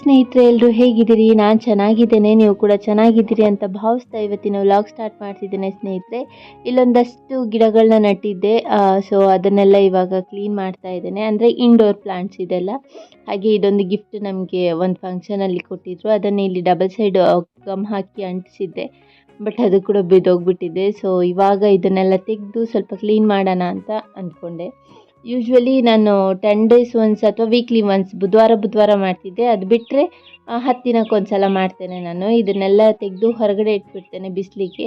ಸ್ನೇಹಿತರೆ ಎಲ್ಲರೂ ಹೇಗಿದ್ದೀರಿ? ನಾನು ಚೆನ್ನಾಗಿದ್ದೇನೆ, ನೀವು ಕೂಡ ಚೆನ್ನಾಗಿದ್ದೀರಿ ಅಂತ ಭಾವಿಸ್ತಾ ಇವತ್ತಿನ ವ್ಲಾಗ್ ಸ್ಟಾರ್ಟ್ ಮಾಡ್ತಿದ್ದೇನೆ ಸ್ನೇಹಿತರೆ. ಇಲ್ಲೊಂದಷ್ಟು ಗಿಡಗಳನ್ನ ನಟ್ಟಿದ್ದೆ. ಸೊ ಅದನ್ನೆಲ್ಲ ಇವಾಗ ಕ್ಲೀನ್ ಮಾಡ್ತಾ ಇದ್ದೇನೆ. ಅಂದರೆ ಇಂಡೋರ್ ಪ್ಲಾಂಟ್ಸ್ ಇದೆಲ್ಲ. ಹಾಗೆ ಇದೊಂದು ಗಿಫ್ಟ್ ನಮಗೆ ಒಂದು ಫಂಕ್ಷನಲ್ಲಿ ಕೊಟ್ಟಿದ್ರು. ಅದನ್ನು ಇಲ್ಲಿ ಡಬಲ್ ಸೈಡ್ ಗಮ್ ಹಾಕಿ ಅಂಟಿಸಿದ್ದೆ. ಬಟ್ ಅದು ಕೂಡ ಬಿದ್ದೋಗ್ಬಿಟ್ಟಿದೆ. ಸೊ ಇವಾಗ ಇದನ್ನೆಲ್ಲ ತೆಗೆದು ಸ್ವಲ್ಪ ಕ್ಲೀನ್ ಮಾಡೋಣ ಅಂತ ಅಂದ್ಕೊಂಡೆ. ಯೂಶ್ವಲಿ ನಾನು ಟೆನ್ ಡೇಸ್ ಒನ್ಸ್ ಅಥವಾ ವೀಕ್ಲಿ ಒನ್ಸ್ ಬುಧವಾರ ಬುಧವಾರ ಮಾಡ್ತಿದ್ದೆ. ಅದು ಬಿಟ್ಟರೆ ಹತ್ತು ದಿನಕ್ಕೆ ಒಂದು ಸಲ ಮಾಡ್ತೇನೆ ನಾನು. ಇದನ್ನೆಲ್ಲ ತೆಗೆದು ಹೊರಗಡೆ ಇಟ್ಬಿಡ್ತೇನೆ ಬಿಸಿಲಿಗೆ.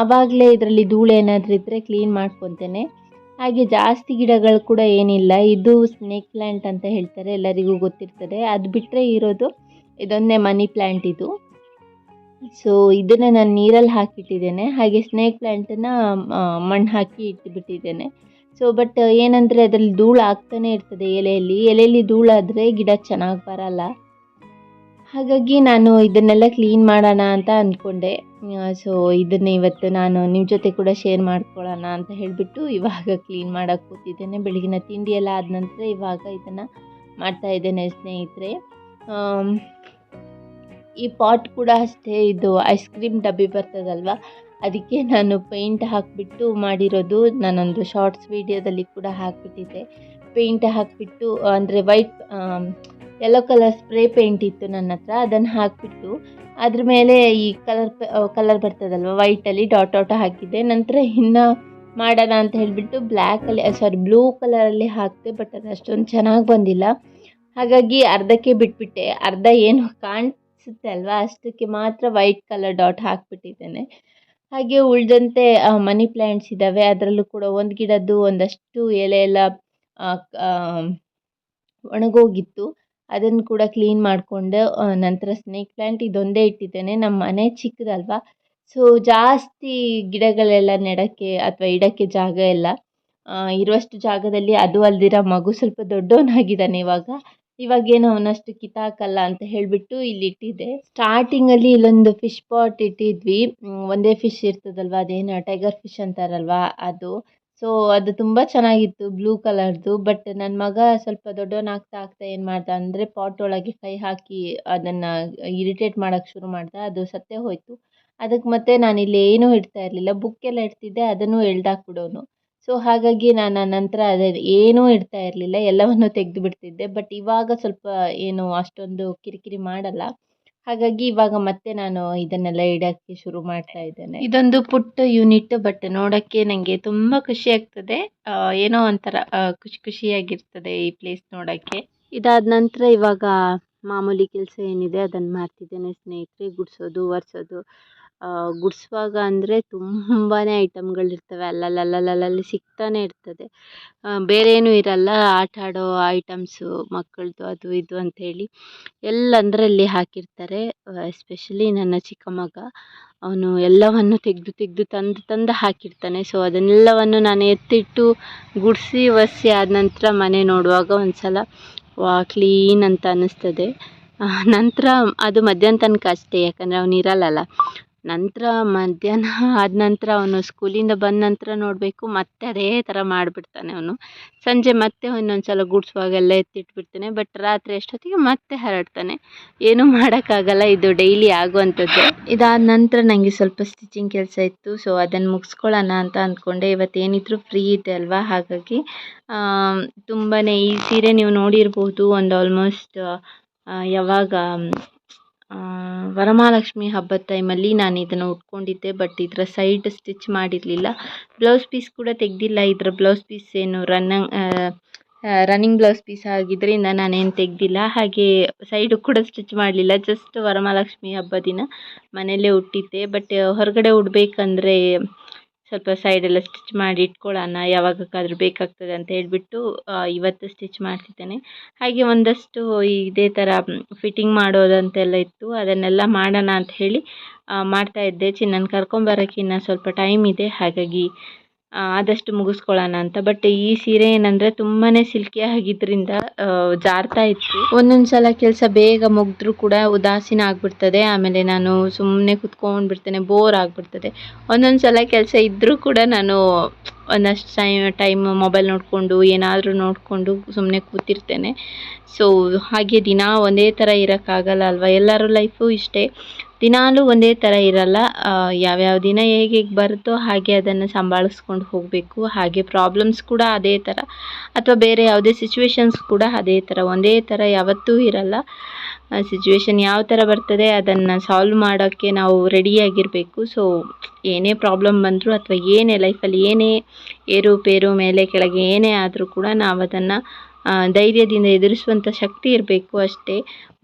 ಆವಾಗಲೇ ಇದರಲ್ಲಿ ಧೂಳು ಏನಾದರೂ ಇದ್ದರೆ ಕ್ಲೀನ್ ಮಾಡ್ಕೊತೇನೆ. ಹಾಗೆ ಜಾಸ್ತಿ ಗಿಡಗಳು ಕೂಡ ಏನಿಲ್ಲ. ಇದು ಸ್ನೇಕ್ ಪ್ಲ್ಯಾಂಟ್ ಅಂತ ಹೇಳ್ತಾರೆ, ಎಲ್ಲರಿಗೂ ಗೊತ್ತಿರ್ತದೆ. ಅದು ಬಿಟ್ಟರೆ ಇರೋದು ಇದೊಂದೇ ಮನಿ ಪ್ಲ್ಯಾಂಟ್ ಇದು. ಸೊ ಇದನ್ನು ನಾನು ನೀರಲ್ಲಿ ಹಾಕಿಟ್ಟಿದ್ದೇನೆ. ಹಾಗೆ ಸ್ನೇಕ್ ಪ್ಲ್ಯಾಂಟನ್ನು ಮಣ್ಣು ಹಾಕಿ ಇಟ್ಟುಬಿಟ್ಟಿದ್ದೇನೆ ಸೊ ಬಟ್ ಏನಂದರೆ ಅದರಲ್ಲಿ ಧೂಳು ಆಗ್ತಾನೆ ಇರ್ತದೆ ಎಲೆಯಲ್ಲಿ. ಎಲೆಯಲ್ಲಿ ಧೂಳಾದರೆ ಗಿಡ ಚೆನ್ನಾಗಿ ಬರಲ್ಲ. ಹಾಗಾಗಿ ನಾನು ಇದನ್ನೆಲ್ಲ ಕ್ಲೀನ್ ಮಾಡೋಣ ಅಂತ ಅಂದ್ಕೊಂಡೆ ಸೊ ಇದನ್ನೇ ಇವತ್ತು ನಾನು ನಿಮ್ಮ ಜೊತೆ ಕೂಡ ಶೇರ್ ಮಾಡ್ಕೊಳ್ಳೋಣ ಅಂತ ಹೇಳಿಬಿಟ್ಟು ಇವಾಗ ಕ್ಲೀನ್ ಮಾಡೋಕ್ಕೆ ಕೂತಿದ್ದೇನೆ. ಬೆಳಗಿನ ತಿಂಡಿ ಎಲ್ಲ ಆದ ನಂತರ ಇವಾಗ ಇದನ್ನು ಮಾಡ್ತಾ ಇದ್ದೇನೆ ಸ್ನೇಹಿತರೆ. ಈ ಪಾಟ್ ಕೂಡ ಅಷ್ಟೇ, ಇದು ಐಸ್ ಕ್ರೀಮ್ ಡಬ್ಬಿ ಬರ್ತದಲ್ವ? ಅದಕ್ಕೆ ನಾನು ಪೇಂಟ್ ಹಾಕಿಬಿಟ್ಟು ಮಾಡಿರೋದು ನಾನೊಂದು ಶಾರ್ಟ್ಸ್ ವೀಡಿಯೋದಲ್ಲಿ ಕೂಡ ಹಾಕಿಬಿಟ್ಟಿದ್ದೆ. ಪೇಂಟ್ ಹಾಕಿಬಿಟ್ಟು, ಅಂದರೆ white yellow colour spray paint ಇತ್ತು ನನ್ನ ಹತ್ರ, ಅದನ್ನು ಹಾಕಿಬಿಟ್ಟು ಅದ್ರ ಮೇಲೆ ಈ ಕಲರ್ ಕಲರ್ ಬರ್ತದಲ್ವ ವೈಟಲ್ಲಿ ಡಾಟ್ ಡಾಟ್ ಹಾಕಿದ್ದೆ. ನಂತರ ಇನ್ನು ಮಾಡೋಣ ಅಂತ ಹೇಳಿಬಿಟ್ಟು ಬ್ಲ್ಯಾಕಲ್ಲಿ ಸಾರಿ ಬ್ಲೂ ಕಲರಲ್ಲಿ ಹಾಕಿದೆ ಬಟ್ ಅದು ಅಷ್ಟೊಂದು ಚೆನ್ನಾಗಿ ಬಂದಿಲ್ಲ. ಹಾಗಾಗಿ ಅರ್ಧಕ್ಕೆ ಬಿಟ್ಬಿಟ್ಟೆ. ಅರ್ಧ ಏನು ಕಾಣಿಸುತ್ತೆ ಅಲ್ವಾ, ಅಷ್ಟಕ್ಕೆ ಮಾತ್ರ ವೈಟ್ ಕಲರ್ ಡಾಟ್ ಹಾಕಿಬಿಟ್ಟಿದ್ದೇನೆ. ಹಾಗೆ ಉಳಿದಂತೆ ಮನಿ ಪ್ಲ್ಯಾಂಟ್ಸ್ ಇದ್ದಾವೆ ಅದರಲ್ಲೂ ಕೂಡ ಒಂದು ಗಿಡದ್ದು ಒಂದಷ್ಟು ಎಲೆ ಎಲ್ಲ ಒಣಗೋಗಿತ್ತು. ಅದನ್ನು ಕೂಡ ಕ್ಲೀನ್ ಮಾಡಿಕೊಂಡು ನಂತರ ಸ್ನೇಕ್ ಪ್ಲ್ಯಾಂಟ್ ಇದೊಂದೇ ಇಟ್ಟಿದ್ದೇನೆ. ನಮ್ಮ ಮನೆ ಚಿಕ್ಕದಲ್ವಾ? ಸೊ, ಜಾಸ್ತಿ ಗಿಡಗಳೆಲ್ಲ ನೆಡಕ್ಕೆ ಅಥವಾ ಇಡೋಕ್ಕೆ ಜಾಗ ಇಲ್ಲ. ಇರುವಷ್ಟು ಜಾಗದಲ್ಲಿ ಅದು ಅಲ್ದಿರ ಮಗು ಸ್ವಲ್ಪ ದೊಡ್ಡವನಾಗಿದ್ದಾನೆ ಇವಾಗ. ಇವಾಗೇನು ಅವನಷ್ಟು ಕಿತ್ತಾಕಲ್ಲ ಅಂತ ಹೇಳಿಬಿಟ್ಟು ಇಲ್ಲಿ ಇಟ್ಟಿದ್ದೆ. ಸ್ಟಾರ್ಟಿಂಗಲ್ಲಿ ಇಲ್ಲೊಂದು ಫಿಶ್ ಪಾಟ್ ಇಟ್ಟಿದ್ವಿ. ಒಂದೇ ಫಿಶ್ ಇರ್ತದಲ್ವ, ಅದೇನು ಟೈಗರ್ ಫಿಶ್ ಅಂತಾರಲ್ವ ಅದು. ಸೊ ಅದು ತುಂಬ ಚೆನ್ನಾಗಿತ್ತು ಬ್ಲೂ ಕಲರ್ದು ಬಟ್ ನನ್ನ ಮಗ ಸ್ವಲ್ಪ ದೊಡ್ಡವನಾಗ್ತಾ ಆಗ್ತಾ ಏನು ಮಾಡ್ದ ಅಂದರೆ ಪಾಟ್ ಒಳಗೆ ಕೈ ಹಾಕಿ ಅದನ್ನು ಇರಿಟೇಟ್ ಮಾಡೋಕ್ಕೆ ಶುರು ಮಾಡ್ದ. ಅದು ಸತ್ತೇ ಹೋಯಿತು. ಅದಕ್ಕೆ ಮತ್ತೆ ನಾನಿಲ್ಲಿ ಏನೂ ಇಡ್ತಾ ಇರಲಿಲ್ಲ. ಎಲ್ಲ ಇಡ್ತಿದ್ದೆ, ಅದನ್ನು ಎಳ್ದಾಕ್ಬಿಡೋನು. ಸೊ ಹಾಗಾಗಿ ನಾನು ನಂತರ ಅದೇ ಏನೂ ಇಡ್ತಾ ಇರಲಿಲ್ಲ ಎಲ್ಲವನ್ನು ತೆಗೆದು ಬಿಡ್ತಿದ್ದೆ ಬಟ್ ಇವಾಗ ಸ್ವಲ್ಪ ಏನು ಅಷ್ಟೊಂದು ಕಿರಿಕಿರಿ ಮಾಡಲ್ಲ. ಹಾಗಾಗಿ ಇವಾಗ ಮತ್ತೆ ನಾನು ಇದನ್ನೆಲ್ಲ ಇಡೋಕ್ಕೆ ಶುರು ಮಾಡ್ತಾ ಇದ್ದೇನೆ. ಇದೊಂದು ಪುಟ್ಟ ಯೂನಿಟ್ ಬಟ್ ನೋಡೋಕ್ಕೆ ನನಗೆ ತುಂಬ ಖುಷಿ ಆಗ್ತದೆ. ಏನೋ ಒಂಥರ ಖುಷಿ ಖುಷಿಯಾಗಿರ್ತದೆ ಈ ಪ್ಲೇಸ್ ನೋಡೋಕ್ಕೆ. ಇದಾದ ನಂತರ ಇವಾಗ ಮಾಮೂಲಿ ಕೆಲಸ ಏನಿದೆ ಅದನ್ನು ಮಾಡ್ತಿದ್ದೇನೆ. ಸ್ನೇಹಿತರೆ ಗುಡಿಸೋದು ಒರೆಸೋದು. ಗುಡಿಸುವಾಗ ಅಂದರೆ ತುಂಬಾ ಐಟಮ್ಗಳಿರ್ತವೆ. ಅಲ್ಲಲ್ಲಲ್ಲಲ್ಲಿ ಸಿಗ್ತಾನೆ ಇರ್ತದೆ. ಬೇರೆ ಏನೂ ಇರಲ್ಲ. ಆಟ ಆಡೋ ಐಟಮ್ಸು, ಮಕ್ಕಳದು ಅದು ಇದು ಅಂಥೇಳಿ ಎಲ್ಲ ಅದರಲ್ಲಿ ಹಾಕಿರ್ತಾರೆ ಎಸ್ಪೆಷಲಿ ನನ್ನ ಚಿಕ್ಕ ಮಗ. ಅವನು ಎಲ್ಲವನ್ನು ತೆಗೆದು ತೆಗೆದು ತಂದು ತಂದು ಹಾಕಿರ್ತಾನೆ. ಸೊ, ಅದನ್ನೆಲ್ಲವನ್ನು ನಾನು ಎತ್ತಿಟ್ಟು ಗುಡಿಸಿ ಒರೆಸಿ ಆದ ನಂತರ ಮನೆ ನೋಡುವಾಗ ಒಂದು ಸಲ ವಾ, ಕ್ಲೀನ್ ಅಂತ ಅನ್ನಿಸ್ತದೆ. ನಂತರ ಅದು ಮಧ್ಯಾಹ್ನ ತನಕ ಅಷ್ಟೇ. ಯಾಕಂದರೆ ಅವನು ಇರಲ್ಲಲ್ಲ. ನಂತರ ಮಧ್ಯಾಹ್ನ ಆದ ನಂತರ ಅವನು ಸ್ಕೂಲಿಂದ ಬಂದ ನಂತರ ನೋಡಬೇಕು, ಮತ್ತೆ ಅದೇ ಥರ ಮಾಡಿಬಿಡ್ತಾನೆ ಅವನು. ಸಂಜೆ ಮತ್ತೆ ಇನ್ನೊಂದು ಸಲ ಗುಡಿಸುವಾಗೆಲ್ಲ ಎತ್ತಿಟ್ಬಿಡ್ತಾನೆ, ಬಟ್ ರಾತ್ರಿ ಅಷ್ಟೊತ್ತಿಗೆ ಮತ್ತೆ ಹರಡ್ತಾನೆ. ಏನೂ ಮಾಡೋಕ್ಕಾಗಲ್ಲ, ಇದು ಡೈಲಿ ಆಗುವಂಥದ್ದು. ಇದಾದ ನಂತರ ನನಗೆ ಸ್ವಲ್ಪ ಸ್ಟಿಚಿಂಗ್ ಕೆಲಸ ಇತ್ತು, ಸೊ ಅದನ್ನು ಮುಗಿಸ್ಕೊಳ್ಳೋಣ ಅಂತ ಅಂದ್ಕೊಂಡೆ. ಇವತ್ತೇನಿದ್ರು ಫ್ರೀ ಇದೆ ಅಲ್ವಾ? ಹಾಗಾಗಿ ತುಂಬಾ ಈ ಸೀರೆ ನೀವು ನೋಡಿರ್ಬೋದು, ಒಂದು ಆಲ್ಮೋಸ್ಟ್ ಯಾವಾಗ ವರಮಹಾಲಕ್ಷ್ಮಿ ಹಬ್ಬದ ಟೈಮಲ್ಲಿ ನಾನು ಇದನ್ನು ಉಟ್ಕೊಂಡಿದ್ದೆ ಬಟ್ ಇದರ ಸೈಡ್ ಸ್ಟಿಚ್ ಮಾಡಿರಲಿಲ್ಲ. ಬ್ಲೌಸ್ ಪೀಸ್ ಕೂಡ ತೆಗೆದಿಲ್ಲ, ಇದರ ಬ್ಲೌಸ್ ಪೀಸ್ ಏನು ರನ್ನಿಂಗ್ ರನ್ನಿಂಗ್ ಬ್ಲೌಸ್ ಪೀಸ್ ಆಗಿದ್ದರಿಂದ ನಾನೇನು ತೆಗೆದಿಲ್ಲ. ಹಾಗೆ ಸೈಡು ಕೂಡ ಸ್ಟಿಚ್ ಮಾಡಲಿಲ್ಲ ಜಸ್ಟ್ ವರಮಹಾಲಕ್ಷ್ಮಿ ಹಬ್ಬ ದಿನ ಮನೆಯಲ್ಲೇ ಉಟ್ಟಿದ್ದೆ. ಬಟ್ ಹೊರಗಡೆ ಉಡಬೇಕಂದ್ರೆ ಸ್ವಲ್ಪ ಸೈಡೆಲ್ಲ ಸ್ಟಿಚ್ ಮಾಡಿ ಇಟ್ಕೊಳ್ಳೋಣ, ಯಾವಾಗಕ್ಕಾದ್ರೂ ಬೇಕಾಗ್ತದೆ ಅಂತ ಹೇಳಿಬಿಟ್ಟು ಇವತ್ತು ಸ್ಟಿಚ್ ಮಾಡ್ತಿದ್ದೇನೆ. ಹಾಗೆ ಒಂದಷ್ಟು ಇದೇ ಥರ ಫಿಟ್ಟಿಂಗ್ ಮಾಡೋದಂತೆಲ್ಲ ಇತ್ತು. ಅದನ್ನೆಲ್ಲ ಮಾಡೋಣ ಅಂತ ಹೇಳಿ ಮಾಡ್ತಾಯಿದ್ದೆ ಚಿನ್ನನ ಚಿನ್ನನ್ನು ಕರ್ಕೊಂಬರೋಕ್ಕಿನ್ನ ಸ್ವಲ್ಪ ಟೈಮ್ ಇದೆ. ಹಾಗಾಗಿ ಆದಷ್ಟು ಮುಗಿಸ್ಕೊಳ್ಳೋಣ ಅಂತ. ಬಟ್ ಈ ಸೀರೆ ಏನಂದರೆ ತುಂಬಾ ಸಿಲ್ಕಿ ಆಗಿದ್ರಿಂದ ಜಾರ್ತಾ ಇತ್ತು. ಒಂದೊಂದು ಸಲ ಕೆಲಸ ಬೇಗ ಮುಗಿದ್ರೂ ಕೂಡ ಉದಾಸೀನ ಆಗ್ಬಿಡ್ತದೆ. ಆಮೇಲೆ ನಾನು ಸುಮ್ಮನೆ ಕೂತ್ಕೊಂಡು ಬಿಡ್ತೇನೆ ಬೋರ್ ಆಗಿಬಿಡ್ತದೆ. ಒಂದೊಂದು ಸಲ ಕೆಲಸ ಇದ್ದರೂ ಕೂಡ ನಾನು ಒಂದಷ್ಟು ಟೈಮ್ ಟೈಮ್ ಮೊಬೈಲ್ ನೋಡಿಕೊಂಡು, ಏನಾದರೂ ನೋಡಿಕೊಂಡು ಸುಮ್ಮನೆ ಕೂತಿರ್ತೇನೆ. ಸೊ ಹಾಗೆ ದಿನ ಒಂದೇ ಥರ ಇರೋಕ್ಕಾಗಲ್ಲ ಅಲ್ವಾ? ಎಲ್ಲರ ಲೈಫು ಇಷ್ಟೇ. ದಿನಾಲೂ ಒಂದೇ ಥರ ಇರಲ್ಲ. ಯಾವ್ಯಾವ ದಿನ ಹೇಗೆ ಹೇಗೆ ಬರುತ್ತೋ ಹಾಗೆ ಅದನ್ನು ಸಂಭಾಳಿಸ್ಕೊಂಡು ಹೋಗಬೇಕು. ಹಾಗೆ ಪ್ರಾಬ್ಲಮ್ಸ್ ಕೂಡ ಅದೇ ಥರ. ಅಥವಾ ಬೇರೆ ಯಾವುದೇ ಸಿಚುವೇಶನ್ಸ್ ಕೂಡ ಅದೇ ಥರ. ಒಂದೇ ಥರ ಯಾವತ್ತೂ ಇರಲ್ಲ. ಸಿಚುವೇಶನ್ ಯಾವ ಥರ ಬರ್ತದೆ ಅದನ್ನು ಸಾಲ್ವ್ ಮಾಡೋಕ್ಕೆ ನಾವು ರೆಡಿಯಾಗಿರಬೇಕು ಸೊ ಏನೇ ಪ್ರಾಬ್ಲಮ್ ಬಂದರೂ ಅಥವಾ ಏನೇ ಲೈಫಲ್ಲಿ ಏನೇ ಏರುಪೇರು ಮೇಲೆ ಕೆಳಗೆ ಏನೇ ಆದರೂ ಕೂಡ ನಾವು ಅದನ್ನು ಧೈರ್ಯದಿಂದ ಎದುರಿಸುವಂಥ ಶಕ್ತಿ ಇರಬೇಕು ಅಷ್ಟೇ.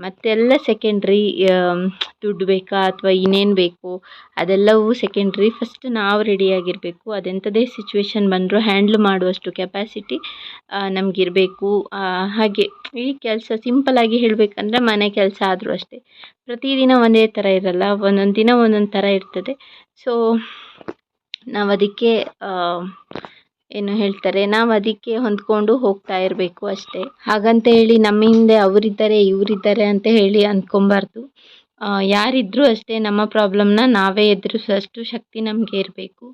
ಮತ್ತೆಲ್ಲ ಸೆಕೆಂಡ್ರಿ ದುಡ್ಡು ಬೇಕಾ ಅಥವಾ ಇನ್ನೇನು ಬೇಕು, ಅದೆಲ್ಲವೂ ಸೆಕೆಂಡ್ರಿ ಫಸ್ಟ್ ನಾವು ರೆಡಿಯಾಗಿರಬೇಕು ಅದೆಂಥದೇ ಸಿಚುವೇಶನ್ ಬಂದರೂ ಹ್ಯಾಂಡ್ಲ್ ಮಾಡುವಷ್ಟು ಕೆಪಾಸಿಟಿ ನಮಗಿರಬೇಕು. ಹಾಗೆ ಈ ಕೆಲಸ ಸಿಂಪಲಾಗಿ ಹೇಳಬೇಕಂದ್ರೆ ಮನೆ ಕೆಲಸ ಆದರೂ ಅಷ್ಟೇ. ಪ್ರತಿದಿನ ಒಂದೇ ಥರ ಇರಲ್ಲ, ಒಂದೊಂದು ದಿನ ಒಂದೊಂದು ಥರ ಇರ್ತದೆ. ಸೊ ನಾವು ಅದಕ್ಕೆ ಏನು ಹೇಳ್ತಾರೆ, ನಾವು ಅದಕ್ಕೆ ಹೊಂದ್ಕೊಂಡು ಹೋಗ್ತಾ ಇರಬೇಕು ಅಷ್ಟೇ. ಹಾಗಂತ ಹೇಳಿ ನಮ್ಮ ಹಿಂದೆ ಅವರಿದ್ದಾರೆ, ಇವರಿದ್ದಾರೆ ಅಂತ ಹೇಳಿ ಅಂದ್ಕೊಬಾರ್ದು. ಯಾರಿದ್ದರೂ ಅಷ್ಟೇ ನಮ್ಮ ಪ್ರಾಬ್ಲಮ್ನ ನಾವೇ ಎದುರಿಸುವಷ್ಟು ಶಕ್ತಿ ನಮಗೆ ಇರಬೇಕು.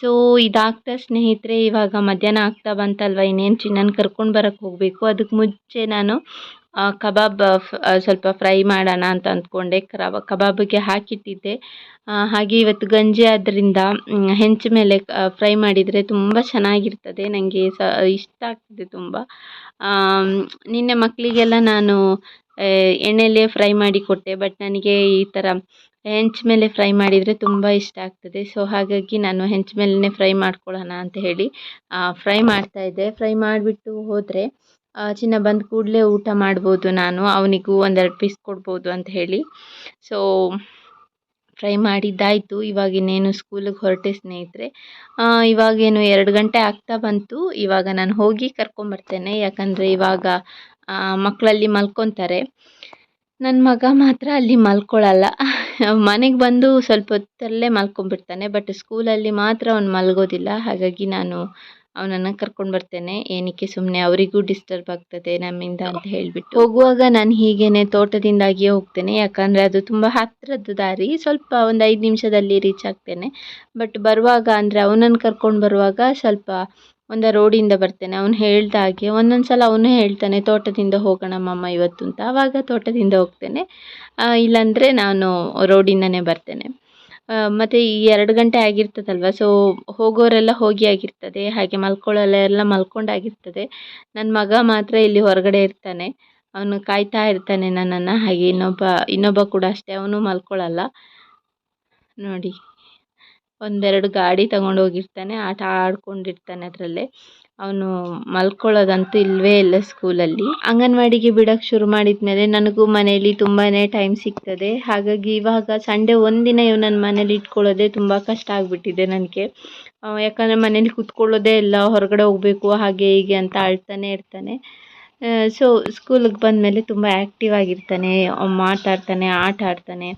ಸೊ ಇದಾಗ್ತಾ ಸ್ನೇಹಿತರೆ, ಇವಾಗ ಮಧ್ಯಾಹ್ನ ಆಗ್ತಾ ಬಂತಲ್ವ? ಇನ್ನೇನು ಚಿನ್ನನ ಕರ್ಕೊಂಡು ಬರೋಕ್ಕೆ ಹೋಗಬೇಕು? ಅದಕ್ಕೆ ಮುಂಚೆ ನಾನು ಕಬಾಬ್ ಸ್ವಲ್ಪ ಫ್ರೈ ಮಾಡೋಣ ಅಂತ ಅಂದ್ಕೊಂಡೆ. ಕಬಾಬ್, ಕಬಾಬಿಗೆ ಹಾಕಿಟ್ಟಿದ್ದೆ. ಹಾಗೆ ಇವತ್ತು ಗಂಜಿ ಆದ್ದರಿಂದ ಹೆಂಚ್ ಮೇಲೆ ಫ್ರೈ ಮಾಡಿದರೆ ತುಂಬ ಚೆನ್ನಾಗಿರ್ತದೆ. ನನಗೆ ಸ, ಇಷ್ಟ ಆಗ್ತದೆ ತುಂಬ. ನಿನ್ನೆ ಮಕ್ಕಳಿಗೆಲ್ಲ ನಾನು ಎಣ್ಣೆಯಲ್ಲೇ ಫ್ರೈ ಮಾಡಿ ಕೊಟ್ಟೆ. ಬಟ್ ನನಗೆ ಈ ಥರ ಹೆಂಚು ಮೇಲೆ ಫ್ರೈ ಮಾಡಿದರೆ ತುಂಬ ಇಷ್ಟ ಆಗ್ತದೆ. ಸೊ, ಹಾಗಾಗಿ ನಾನು ಹೆಂಚು ಮೇಲೇ ಫ್ರೈ ಮಾಡ್ಕೊಳ್ಳೋಣ ಅಂತ ಹೇಳಿ ಫ್ರೈ ಮಾಡ್ತಾಯಿದ್ದೆ ಫ್ರೈ ಮಾಡಿಬಿಟ್ಟು ಹೋದರೆ ಚಿನ್ನ ಬಂದ ಕೂಡಲೇ ಊಟ ಮಾಡ್ಬೋದು ನಾನು. ಅವನಿಗೂ ಒಂದೆರಡು ಪೀಸ್ ಕೊಡ್ಬೋದು ಅಂತ ಹೇಳಿ. ಸೊ ಫ್ರೈ ಮಾಡಿದ್ದಾಯಿತು. ಇವಾಗ ಇನ್ನೇನು ಸ್ಕೂಲಿಗೆ ಹೊರಟೆ ಸ್ನೇಹಿತರೆ. ಇವಾಗೇನು ಎರಡು ಗಂಟೆ ಆಗ್ತಾ ಬಂತು. ಇವಾಗ ನಾನು ಹೋಗಿ ಕರ್ಕೊಂಬರ್ತೇನೆ. ಯಾಕಂದರೆ ಇವಾಗ ಮಕ್ಕಳಲ್ಲಿ ಮಲ್ಕೊತಾರೆ. ನನ್ನ ಮಗ ಮಾತ್ರ ಅಲ್ಲಿ ಮಲ್ಕೊಳ್ಳಲ್ಲ ಮನೆಗೆ ಬಂದು ಸ್ವಲ್ಪ ಹೊತ್ತಲ್ಲೇ ಮಲ್ಕೊಂಬಿಡ್ತಾನೆ ಬಟ್ ಸ್ಕೂಲಲ್ಲಿ ಮಾತ್ರ ಅವ್ನು ಮಲಗೋದಿಲ್ಲ. ಹಾಗಾಗಿ ನಾನು ಅವನನ್ನು ಕರ್ಕೊಂಡು ಬರ್ತೇನೆ. ಏನಕ್ಕೆ ಸುಮ್ಮನೆ ಅವರಿಗೂ ಡಿಸ್ಟರ್ಬ್ ಆಗ್ತದೆ ನಮ್ಮಿಂದ ಅಂತ ಹೇಳಿಬಿಟ್ಟು. ಹೋಗುವಾಗ ನಾನು ಹೀಗೇನೆ ತೋಟದಿಂದಾಗಿಯೇ ಹೋಗ್ತೇನೆ. ಯಾಕಂದರೆ ಅದು ತುಂಬ ಹತ್ತಿರದ ದಾರಿ. ಸ್ವಲ್ಪ ಒಂದು ಐದು ನಿಮಿಷದಲ್ಲಿ ರೀಚ್ ಆಗ್ತೇನೆ. ಬಟ್ ಬರುವಾಗ ಅಂದರೆ ಅವನನ್ನು ಕರ್ಕೊಂಡು ಬರುವಾಗ ಸ್ವಲ್ಪ ಒಂದು ರೋಡಿಂದ ಬರ್ತೇನೆ, ಅವ್ನು ಹೇಳ್ದ ಹಾಗೆ. ಒಂದೊಂದು ಸಲ ಅವನು ಹೇಳ್ತಾನೆ, ತೋಟದಿಂದ ಹೋಗೋಣ ಮಮ್ಮ ಇವತ್ತು ಅಂತ. ಆವಾಗ ತೋಟದಿಂದ ಹೋಗ್ತೇನೆ. ಇಲ್ಲಾಂದರೆ ನಾನು ರೋಡಿಂದನೇ ಬರ್ತೇನೆ. ಮತ್ತು ಈ ಎರಡು ಗಂಟೆ ಆಗಿರ್ತದಲ್ವ ಸೊ ಹೋಗೋರೆಲ್ಲ ಹೋಗಿ ಆಗಿರ್ತದೆ, ಹಾಗೆ ಮಲ್ಕೊಳ್ಳೋರೆಲ್ಲ ಮಲ್ಕೊಂಡಾಗಿರ್ತದೆ ನನ್ನ ಮಗ ಮಾತ್ರ ಇಲ್ಲಿ ಹೊರಗಡೆ ಇರ್ತಾನೆ. ಅವನು ಕಾಯ್ತಾ ಇರ್ತಾನೆ ನನ್ನನ್ನು, ಹಾಗೆ ಇನ್ನೊಬ್ಬ ಇನ್ನೊಬ್ಬ ಕೂಡ ಅಷ್ಟೇ, ಅವನು ಮಲ್ಕೊಳ್ಳಲ್ಲ ನೋಡಿ. ಒಂದೆರಡು ಗಾಡಿ ತಗೊಂಡು ಹೋಗಿರ್ತಾನೆ, ಆಟ ಆಡ್ಕೊಂಡಿರ್ತಾನೆ ಅದರಲ್ಲೇ. ಅವನು ಮಲ್ಕೊಳ್ಳೋದಂತೂ ಇಲ್ಲವೇ ಇಲ್ಲ ಸ್ಕೂಲಲ್ಲಿ. ಅಂಗನವಾಡಿಗೆ ಬಿಡೋಕ್ಕೆ ಶುರು ಮಾಡಿದ ಮೇಲೆ ನನಗೂ ಮನೇಲಿ ತುಂಬಾ ಟೈಮ್ ಸಿಗ್ತದೆ. ಹಾಗಾಗಿ ಇವಾಗ ಸಂಡೇ ಒಂದಿನ ಇವನನ್ನು ಮನೇಲಿ ಇಟ್ಕೊಳ್ಳೋದೇ ತುಂಬ ಕಷ್ಟ ಆಗಿಬಿಟ್ಟಿದೆ ನನಗೆ. ಯಾಕಂದರೆ ಮನೇಲಿ ಕೂತ್ಕೊಳ್ಳೋದೇ ಇಲ್ಲ, ಹೊರಗಡೆ ಹೋಗಬೇಕು, ಹಾಗೆ ಹೀಗೆ ಅಂತ ಅಳ್ತಾನೆ ಇರ್ತಾನೆ. ಸೊ ಸ್ಕೂಲಿಗೆ ಬಂದಮೇಲೆ ತುಂಬ ಆ್ಯಕ್ಟಿವ್ ಆಗಿರ್ತಾನೆ, ಮಾತಾಡ್ತಾನೆ, ಆಟ ಆಡ್ತಾನೆ,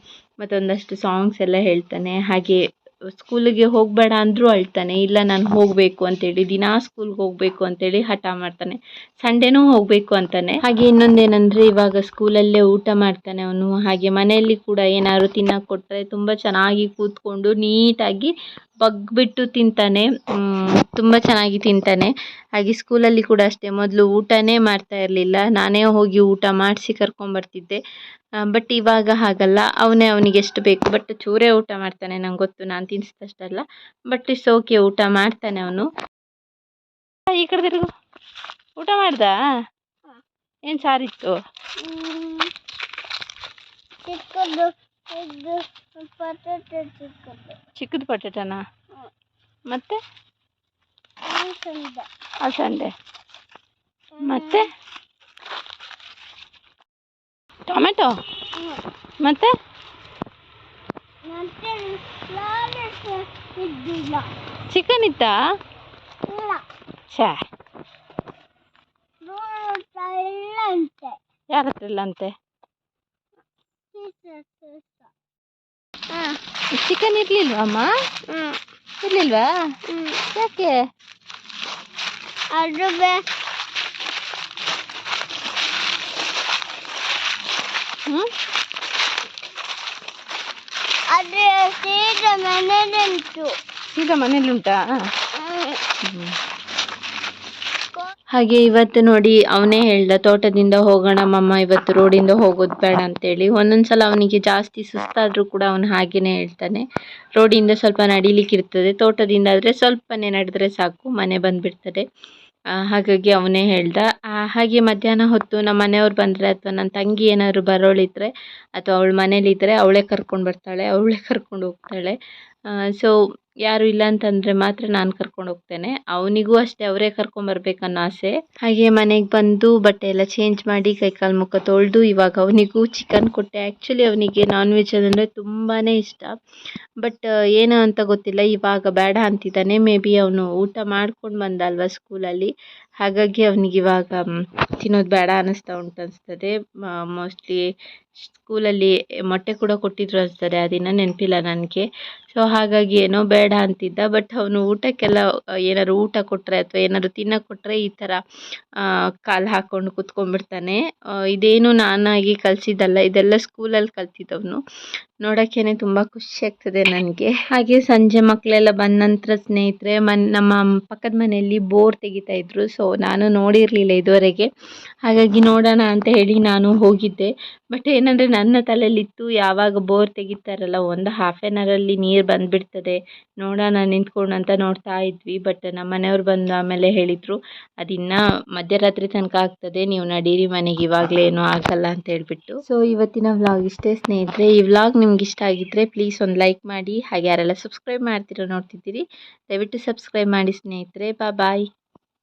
ಮತ್ತೊಂದಷ್ಟು ಸಾಂಗ್ಸ್ ಎಲ್ಲ ಹೇಳ್ತಾನೆ. ಹಾಗೆ ಸ್ಕೂಲಿಗೆ ಹೋಗಬೇಡ ಅಂದರೂ ಅಳ್ತಾನೆ, ಇಲ್ಲ ನಾನು ಹೋಗಬೇಕು ಅಂತೇಳಿ, ದಿನಾ ಸ್ಕೂಲ್ಗೆ ಹೋಗಬೇಕು ಅಂತೇಳಿ ಹಠ ಮಾಡ್ತಾನೆ ಸಂಡೇನೂ ಹೋಗಬೇಕು ಅಂತಾನೆ. ಹಾಗೆ ಇನ್ನೊಂದೇನೆಂದರೆ ಇವಾಗ ಸ್ಕೂಲಲ್ಲೇ ಊಟ ಮಾಡ್ತಾನೆ ಅವನು, ಹಾಗೆ ಮನೆಯಲ್ಲಿ ಕೂಡ ಏನಾದ್ರು ತಿನ್ನಕ್ಕೆ ಕೊಟ್ಟರೆ ತುಂಬ ಚೆನ್ನಾಗಿ ಕೂತ್ಕೊಂಡು ನೀಟಾಗಿ ಬಗ್ಬಿಟ್ಟು ತಿಂತಾನೆ. ತುಂಬ ಚೆನ್ನಾಗಿ ತಿಂತಾನೆ. ಹಾಗೆ ಸ್ಕೂಲಲ್ಲಿ ಕೂಡ ಅಷ್ಟೇ, ಮೊದಲು ಊಟನೇ ಮಾಡ್ತಾ ಇರಲಿಲ್ಲ. ನಾನೇ ಹೋಗಿ ಊಟ ಮಾಡಿಸಿ ಕರ್ಕೊಂಬರ್ತಿದ್ದೆ. ಬಟ್ ಇವಾಗ ಹಾಗಲ್ಲ. ಅವನೇ ಅವನಿಗೆ ಎಷ್ಟು ಬೇಕು ಬಟ್ ಚೂರೇ ಊಟ ಮಾಡ್ತಾನೆ. ನಂಗೆ ಗೊತ್ತು, ನಾನು ತಿನ್ನಿಸಿದಷ್ಟಲ್ಲ ಬಟ್ ಇಟ್ಸ್ ಓಕೆ ಊಟ ಮಾಡ್ತಾನೆ ಅವನು. ಈ ಕಡೆ ತಿರುಗು. ಊಟ ಮಾಡ್ದ? ಏನು ಸಾರಿತ್ತು? ಪಟಾಟೆ ಚಿಕ್ಕದು. ಚಿಕ್ಕದು ಪಟಾಟನ? ಮತ್ತೆ? ಅಲಸಂದೆ. ಮತ್ತೆ? ಟೊಮೆಟೊ? ಮತ್ತೆ? ಚಿಕನ್ ಇತ್ತಾ ಇಲ್ಲ. ಛೇ. ಯಾರ ಹತ್ರ ಇಲ್ಲ ಅಂತೆ ಚಿಕನ್ ಇರ್ಲಿಲ್ವಾ ಅಮ್ಮ? ಇರ್ಲಿಲ್ವಾ. ಯಾಕೆ? ಅದು ಅದು ಸೀದಾ ಮನೇಲಿಂಟು ಸೀದಾ ಮನೇಲಿ ಉಂಟಾ. ಹಾಗೆ ಇವತ್ತು ನೋಡಿ ಅವನೇ ಹೇಳ್ದ, ತೋಟದಿಂದ ಹೋಗೋಣ ಮಮ್ಮ, ಇವತ್ತು ರೋಡಿಂದ ಹೋಗೋದು ಬೇಡ ಅಂತೇಳಿ. ಒಂದೊಂದ್ಸಲ ಅವನಿಗೆ ಜಾಸ್ತಿ ಸುಸ್ತಾದರೂ ಕೂಡ ಅವನು ಹಾಗೇನೆ ಹೇಳ್ತಾನೆ. ರೋಡಿಂದ ಸ್ವಲ್ಪ ನಡಿಲಿಕ್ಕೆ ಇರ್ತದೆ ತೋಟದಿಂದ ಆದರೆ ಸ್ವಲ್ಪನೇ ನಡೆದ್ರೆ ಸಾಕು, ಮನೆ ಬಂದುಬಿಡ್ತದೆ. ಹಾಗಾಗಿ ಅವನೇ ಹೇಳ್ದ. ಹಾಗೆ ಮಧ್ಯಾಹ್ನ ಹೊತ್ತು ನಮ್ಮ ಮನೆಯವ್ರು ಬಂದರೆ ಅಥವಾ ನನ್ನ ತಂಗಿ ಏನಾದ್ರು ಬರೋಳಿದ್ರೆ ಅಥವಾ ಅವಳ ಮನೇಲಿದ್ದರೆ ಅವಳೇ ಕರ್ಕೊಂಡು ಬರ್ತಾಳೆ, ಅವಳೇ ಕರ್ಕೊಂಡು ಹೋಗ್ತಾಳೆ. ಸೊ ಯಾರು ಇಲ್ಲ ಅಂತಂದರೆ ಮಾತ್ರ ನಾನು ಕರ್ಕೊಂಡು ಹೋಗ್ತೇನೆ. ಅವನಿಗೂ ಅಷ್ಟೇ ಅವರೇ ಕರ್ಕೊಂಬರ್ಬೇಕನ್ನೋ ಆಸೆ. ಹಾಗೆ ಮನೆಗೆ ಬಂದು ಬಟ್ಟೆ ಎಲ್ಲ ಚೇಂಜ್ ಮಾಡಿ ಕೈಕಾಲು ಮುಖ ತೊಳೆದು ಇವಾಗ ಅವನಿಗೂ ಚಿಕನ್ ಕೊಟ್ಟೆ. ಆ್ಯಕ್ಚುಲಿ ಅವನಿಗೆ ನಾನ್ ವೆಜ್ ಅಂದರೆ ತುಂಬಾ ಇಷ್ಟ. ಬಟ್ ಏನು ಅಂತ ಗೊತ್ತಿಲ್ಲ. ಇವಾಗ ಬೇಡ ಅಂತಿದ್ದಾನೆ. ಮೇ ಬಿ ಅವನು ಊಟ ಮಾಡ್ಕೊಂಡು ಬಂದ ಅಲ್ವಾ ಸ್ಕೂಲಲ್ಲಿ ಹಾಗಾಗಿ ಅವನಿಗೆ ಇವಾಗ ತಿನ್ನೋದು ಬೇಡ ಅನ್ನಿಸ್ತಾ ಉಂಟು ಅನಿಸ್ತದೆ. ಮೋಸ್ಟ್ಲಿ ಸ್ಕೂಲಲ್ಲಿ ಮೊಟ್ಟೆ ಕೂಡ ಕೊಟ್ಟಿದ್ರು ಅನಿಸ್ತದೆ. ಆ ದಿನ ನೆನಪಿಲ್ಲ ನನಗೆ. ಸೊ ಹಾಗಾಗಿ ಏನೋ ಬೇಡ ಅಂತಿದ್ದ ಬಟ್ ಅವನು ಊಟಕ್ಕೆಲ್ಲ ಏನಾದ್ರು ಊಟ ಕೊಟ್ಟರೆ ಅಥವಾ ಏನಾದ್ರು ತಿನ್ನಕ್ಕೆ ಕೊಟ್ಟರೆ ಈ ಥರ ಕಾಲು ಹಾಕ್ಕೊಂಡು ಕೂತ್ಕೊಂಡ್ಬಿಡ್ತಾನೆ. ಇದೇನು ನಾನಾಗಿ ಕಲಿಸಿದ್ದಲ್ಲ, ಇದೆಲ್ಲ ಸ್ಕೂಲಲ್ಲಿ ಕಲ್ತಿದ್ದವನು. ನೋಡೋಕ್ಕೇ ತುಂಬ ಖುಷಿ ಆಗ್ತದೆ ನನಗೆ. ಹಾಗೆ ಸಂಜೆ ಮಕ್ಕಳೆಲ್ಲ ಬಂದ ನಂತರ ಸ್ನೇಹಿತರೆ, ಮನ್, ನಮ್ಮ ಪಕ್ಕದ ಮನೆಯಲ್ಲಿ ಬೋರ್ ತೆಗಿತಾ ಇದ್ರು ಸೊ ನಾನು ನೋಡಿರಲಿಲ್ಲ ಇದುವರೆಗೆ. ಹಾಗಾಗಿ ನೋಡೋಣ ಅಂತ ಹೇಳಿ ನಾನು ಹೋಗಿದ್ದೆ. ಬಟ್ ಏನಂದರೆ ನನ್ನ ತಲೆಯಲ್ಲಿತ್ತು, ಯಾವಾಗ ಬೋರ್ ತೆಗಿತಾರಲ್ಲ, ಒಂದು ಹಾಫ್ ಆನ್ ಅವರಲ್ಲಿ ನೀರು ಬಂದುಬಿಡ್ತದೆ. ನೋಡೋಣ ನಿಂತ್ಕೊಂಡು ಅಂತ ನೋಡ್ತಾ ಇದ್ವಿ. ಬಟ್ ನಮ್ಮ ಮನೆಯವ್ರು ಬಂದು ಆಮೇಲೆ ಹೇಳಿದರು ಅದಿನ್ನೂ ಮಧ್ಯರಾತ್ರಿ ತನಕ ಆಗ್ತದೆ. ನೀವು ನಡೀರಿ ಮನೆಗೆ, ಇವಾಗಲೇ ಏನೂ ಆಗಲ್ಲ ಅಂತ ಹೇಳಿಬಿಟ್ಟು. ಸೊ ಇವತ್ತಿನ ವ್ಲಾಗ್ ಇಷ್ಟೇ ಸ್ನೇಹಿತರೆ. ಈ ವ್ಲಾಗ್ ನಿಮ್ಗೆ ಇಷ್ಟ ಆಗಿದ್ದರೆ ಪ್ಲೀಸ್ ಒಂದು ಲೈಕ್ ಮಾಡಿ, ಹಾಗೆ ಯಾರೆಲ್ಲ ಸಬ್ಸ್ಕ್ರೈಬ್ ಮಾಡ್ತಿರೋ ನೋಡ್ತಿದ್ದೀರಿ, ದಯವಿಟ್ಟು ಸಬ್ಸ್ಕ್ರೈಬ್ ಮಾಡಿ ಸ್ನೇಹಿತರೆ. ಬಾ ಬಾಯ್